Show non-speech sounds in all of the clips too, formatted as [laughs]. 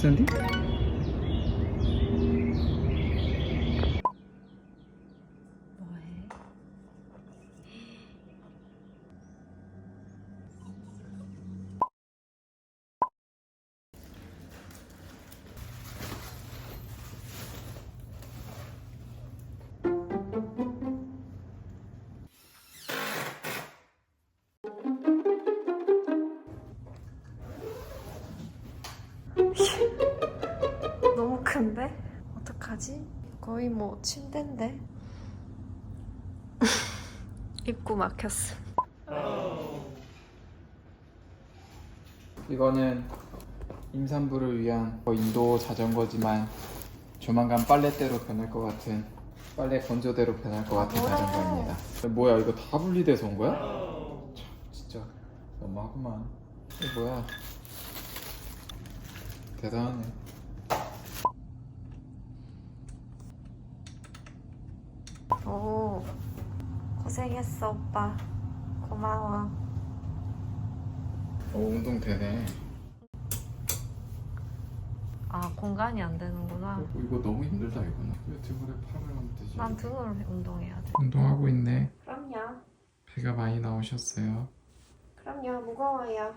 샌 큰데? 어떡하지? 거의 뭐 침대인데? [laughs] 입구 막혔어. 이거는 임산부를 위한 뭐 인도 자전거지만 조만간 빨래대로 변할 것 같은 빨래 건조대로 변할 것 같은? 자전거입니다. 뭐야 이거 다 분리돼서 온 거야? 참 진짜 너무하구만. 이거 뭐야? 대단하네. 오, 고생했어, 오빠. 고마워. 오 운동 되네. 아, 공간이 안 되는구나. 어, 이거 너무 힘들다 이거는. 왜 등으로 팔을 하면 되지? 난 등으로 운동해야 돼. 운동하고 있네. 그럼요. 배가 많이 나오셨어요. 그럼요, 무거워요.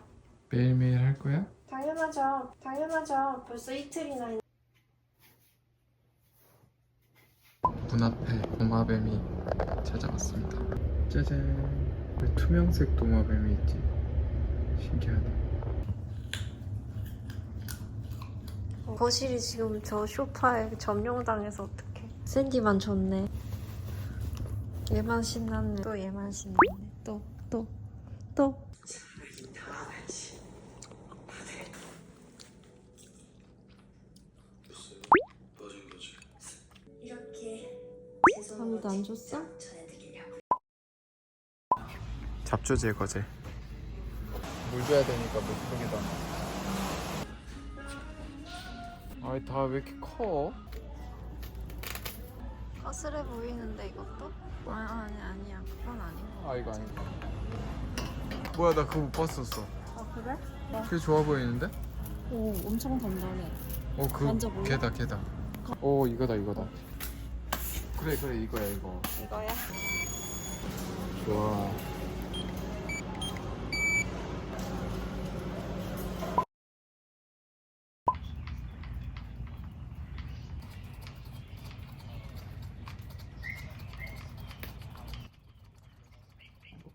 매일매일 할 거야? 당연하죠. 당연하죠. 벌써 이틀이나 했... 눈앞에 도마뱀이 찾아왔습니다. 짜잔. 왜 투명색 도마뱀이 있지? 신기하네. 거실이 지금 저 소파에 점령당해서 어떡해. 샌디만 좋네. 얘만 신났네. 또 얘만 신났네. 또, 또, 또. 이렇게 아무도 안 줬어? 잡초 제거제. 물 줘야 되니까 물 속에다. 아이 다 왜 이렇게 커? 허슬해 보이는데 이것도? 아, 아니, 아니야. 그건 아닌 거. 아 이거 아니고. 뭐야 나 그거 못 봤었어. 아, 그래? 꽤 좋아 보이는데? 오, 엄청 단단해. 어, 그 만져볼래? 걔다 걔다. 오 이거다 이거다. 그래 그래 이거야 이거. 이거야? 좋아.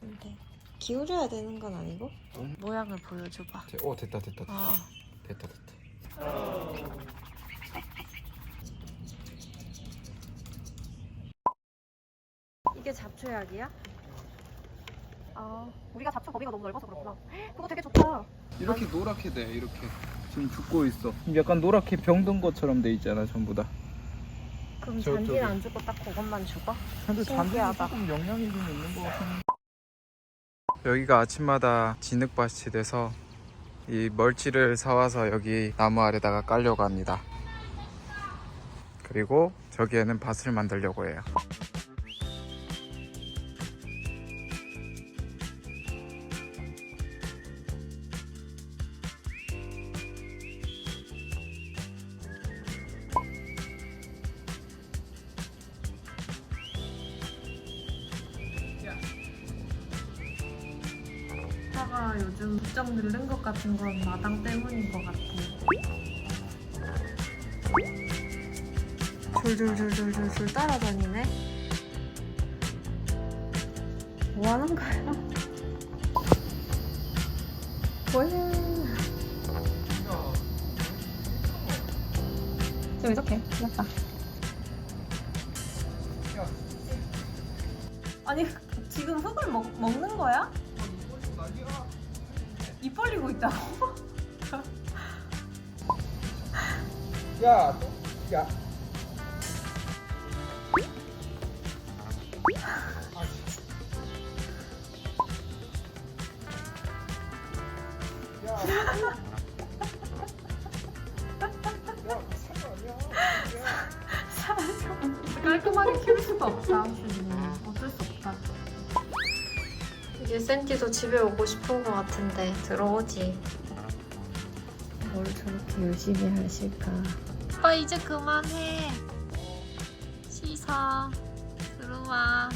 근데 기울여야 되는 건 아니고? 모양을 보여줘봐. 제- 오 됐다 됐다 됐다 아, 됐다 됐다. 잡초약이야? 아, 우리가 잡초 범위가 너무 넓어서 그렇구나. 그거 되게 좋다. 이렇게 노랗게 돼 이렇게 지금 죽고 있어. 약간 노랗게 병든 것처럼 돼 있잖아 전부 다. 그럼 저쪽에. 잔디는 안 주고 딱 그것만 주고? 근데 신기하다. 조금 영향이 좀 있는 것 같은. 여기가 아침마다 진흙밭이 돼서 이 멀치를 사와서 여기 나무 아래다가 깔려고 합니다. 그리고 저기에는 밭을 만들려고 해요. 오빠가 요즘 부쩍 늘는 것 같은 건 마당 때문인 것 같아. 줄줄줄줄줄줄 따라다니네. 뭐 하는 거야? 뭐야? 좀 이렇게 귀엽다. 아니 지금 흙을 먹, 먹는 거야? 입 벌리고 있다고? 야, 야. 깔끔하게 키울 수가 없다. 어쩔 수 없다. 이제 센티도 집에 오고 싶은 것 같은데 들어오지. 뭘 저렇게 열심히 하실까? 오빠 이제 그만해. 씻어. 들어와.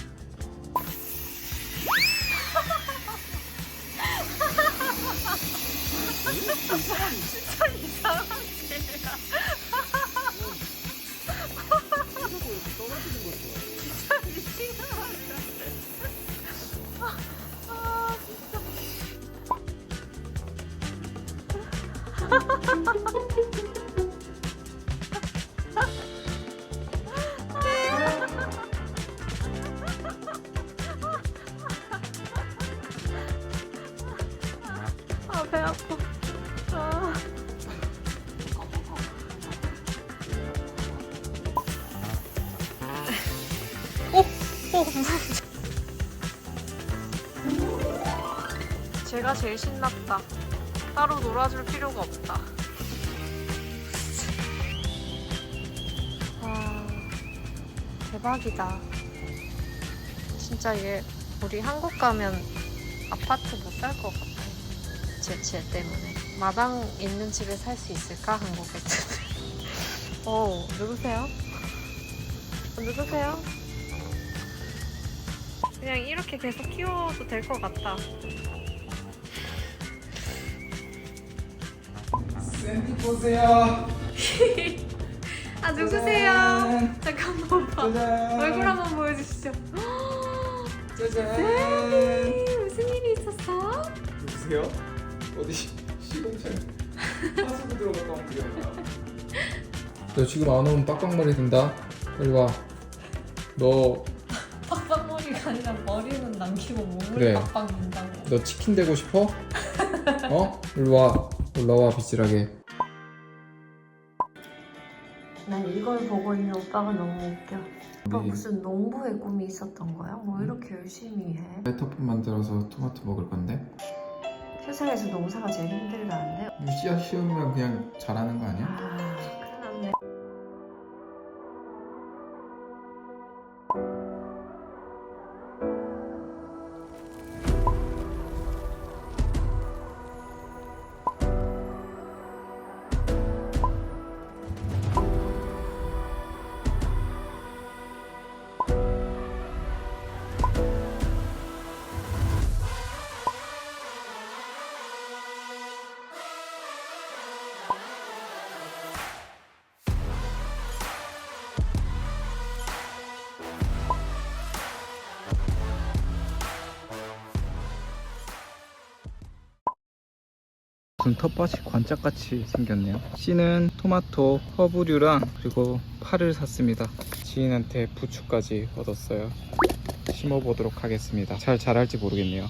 [laughs] 아. 아. 어, 어, 제가 제일 신났다. 따로 놀아줄 필요가 없다. 와, 대박이다. 진짜 얘, 우리 한국 가면 아파트 못 살 것 같아. 제치에 때문에. 마당 있는 집에 살 수 있을까? 한국에. [laughs] 어, 누구세요? 어, 누구세요? 그냥 이렇게 계속 키워도 될 것 같다. 샌디 보세요. [laughs] 아, 누구세요? 잠깐만 봐. 짜잔. 얼굴 한번 보여주시죠. [gasps] 짜잔. 무슨 일이 있었어? 누구세요? 어디 시- 시동철 하수구 들어갔다 온 거야. 너 지금 안 오면 빡빡머리 든다. 빨리 와. 너너 빡빡머리가 아니라 머리는 남기고 몸을 그래. 빡빡 민다고. 치킨 되고 싶어? 어? 일로 와. 올라와 비실하게. 난 이걸 보고 있는 오빠가 너무 웃겨. 오빠 우리 무슨 농부의 꿈이 있었던 거야? 뭐 이렇게 열심히 해? 페터폰 만들어서 토마토 먹을 건데. 세상에서 농사가 제일 힘들다는데? 씨앗 씌우면 그냥 자라는 거 아니야? 아, 텃밭이 관짝같이 생겼네요. 씨는 토마토, 허브류랑 그리고 파를 샀습니다. 지인한테 부추까지 얻었어요. 심어보도록 하겠습니다. 잘 자랄지 모르겠네요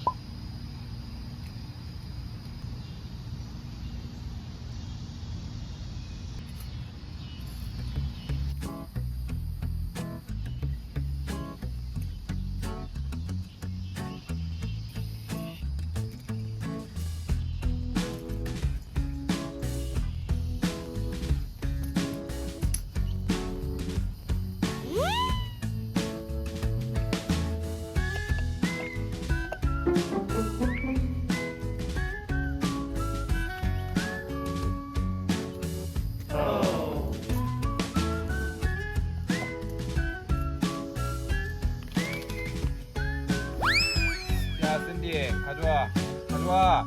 가져와 가져와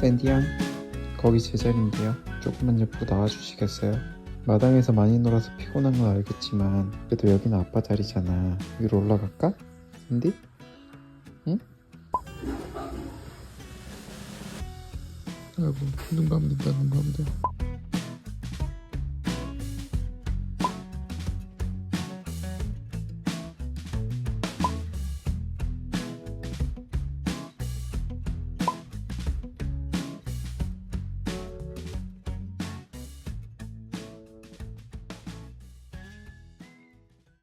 샌디 양 거기 제 자리인데요 조금만 옆으로 나와주시겠어요? 마당에서 많이 놀아서 피곤한 건 알겠지만 그래도 여기는 아빠 자리잖아 위로 올라갈까? 샌디? 응? 아이고 눈 감는다 눈 감는다